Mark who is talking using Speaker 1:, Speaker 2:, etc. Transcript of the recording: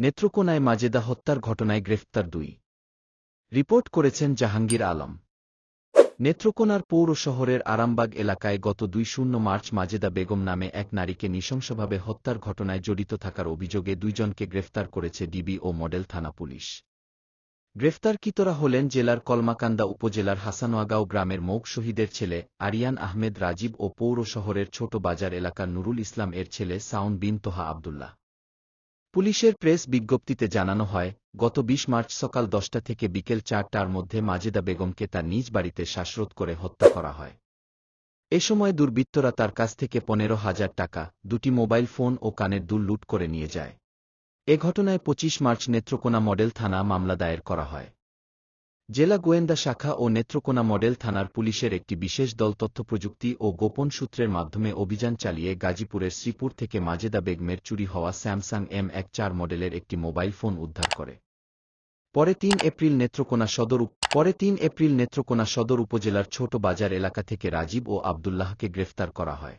Speaker 1: নেত্রকোনায় মাজেদা হত্যার ঘটনায় গ্রেফতার দুই। রিপোর্ট করেছেন জাহাঙ্গীর আলম। নেত্রকোনার পৌর শহরের আরামবাগ এলাকায় গত দুই শূন্য মার্চ মাজেদা বেগম নামে এক নারীকে নৃশংসভাবে হত্যার ঘটনায় জড়িত থাকার অভিযোগে দুইজনকে গ্রেফতার করেছে ডিবি ও মডেল থানা পুলিশ। গ্রেফতারকৃতরা হলেন জেলার কলমাকান্দা উপজেলার হাসানোয়াগাঁও গ্রামের মৌক শহীদের ছেলে আরিয়ান আহমেদ রাজীব ও পৌর শহরের ছোট বাজার এলাকার নুরুল ইসলাম এর ছেলে সাউন বিন তোহা আবদুল্লাহ। পুলিশের প্রেস বিজ্ঞপ্তিতে জানানো হয়, গত ২০ মার্চ সকাল দশটা থেকে বিকেল চারটার মধ্যে মাজেদা বেগমকে তার নিজ বাড়িতে শ্বাসরোধ করে হত্যা করা হয়। এ সময় দুর্বৃত্তরা তার কাছ থেকে পনেরো হাজার টাকা, দুটি মোবাইল ফোন ও কানের দুল লুট করে নিয়ে যায়। এ ঘটনায় ২৫ মার্চ নেত্রকোনা মডেল থানা মামলা দায়ের করা হয়। জেলা গোয়েন্দা শাখা ও নেত্রকোনা মডেল থানার পুলিশের একটি বিশেষ দল তথ্যপ্রযুক্তি ও গোপন সূত্রের মাধ্যমে অভিযান চালিয়ে গাজীপুরের শ্রীপুর থেকে মাজেদা বেগমের চুরি হওয়া স্যামসাং এম এক চার মডেলের একটি মোবাইল ফোন উদ্ধার করে। পরে তিন এপ্রিল নেত্রকোনা সদর পরে তিন এপ্রিল নেত্রকোনা সদর উপজেলার ছোট বাজার এলাকা থেকে রাজীব ও আবদুল্লাহকে গ্রেফতার করা হয়।